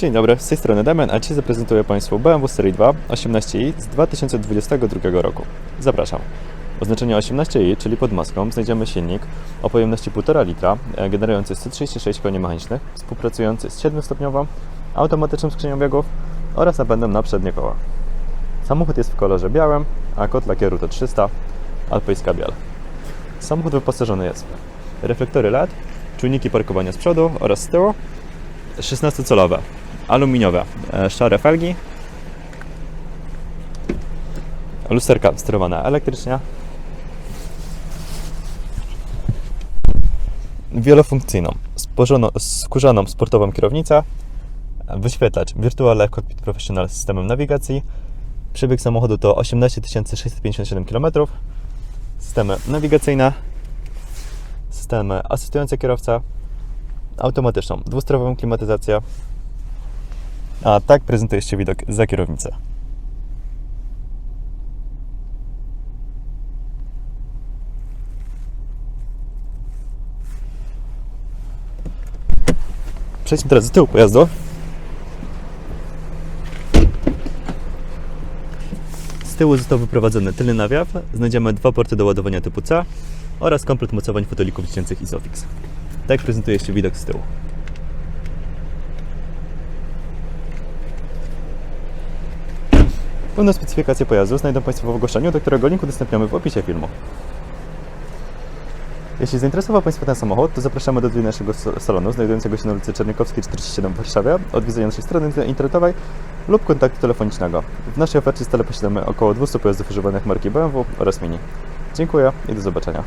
Dzień dobry, z tej strony Damian, a Ci zaprezentuję Państwu BMW Serii 2 18i z 2022 roku. Zapraszam. Oznaczenie 18i, czyli pod maską, znajdziemy silnik o pojemności 1,5 litra, e, generujący 136 koni mechanicznych, współpracujący z 7-stopniową automatyczną skrzynią biegów oraz napędem na przednie koła. Samochód jest w kolorze białym, a kod lakieru to 300 Alpejska Biel. Samochód wyposażony jest w reflektory LED, czujniki parkowania z przodu oraz z tyłu, 16-calowe, aluminiowe, e, szare felgi, lusterka sterowana elektrycznie, wielofunkcyjną, sporzono- skórzaną sportową kierownicę, wyświetlacz Virtual Cockpit Professional z systemem nawigacji, przebieg samochodu to 18 657 km, systemy nawigacyjne, systemy asystujące kierowca, automatyczną dwusterową klimatyzację, a tak prezentuje się widok za kierownicę. Przejdźmy teraz do tyłu pojazdu. Z tyłu został wyprowadzony tylny nawiew. Znajdziemy dwa porty do ładowania typu C oraz komplet mocowań fotelików dziecięcych Isofix. Tak prezentuje się widok z tyłu. Pełną specyfikację pojazdu znajdą Państwo w ogłoszeniu, do którego link udostępniamy w opisie filmu. Jeśli zainteresował Państwa ten samochód, to zapraszamy do odwiedzi naszego sa- salonu znajdującego się na ulicy Czernikowskiej 47 w Warszawie, odwiedzenia naszej strony internetowej lub kontaktu telefonicznego. W naszej ofercie stale posiadamy około 200 pojazdów używanych marki BMW oraz Mini. Dziękuję i do zobaczenia.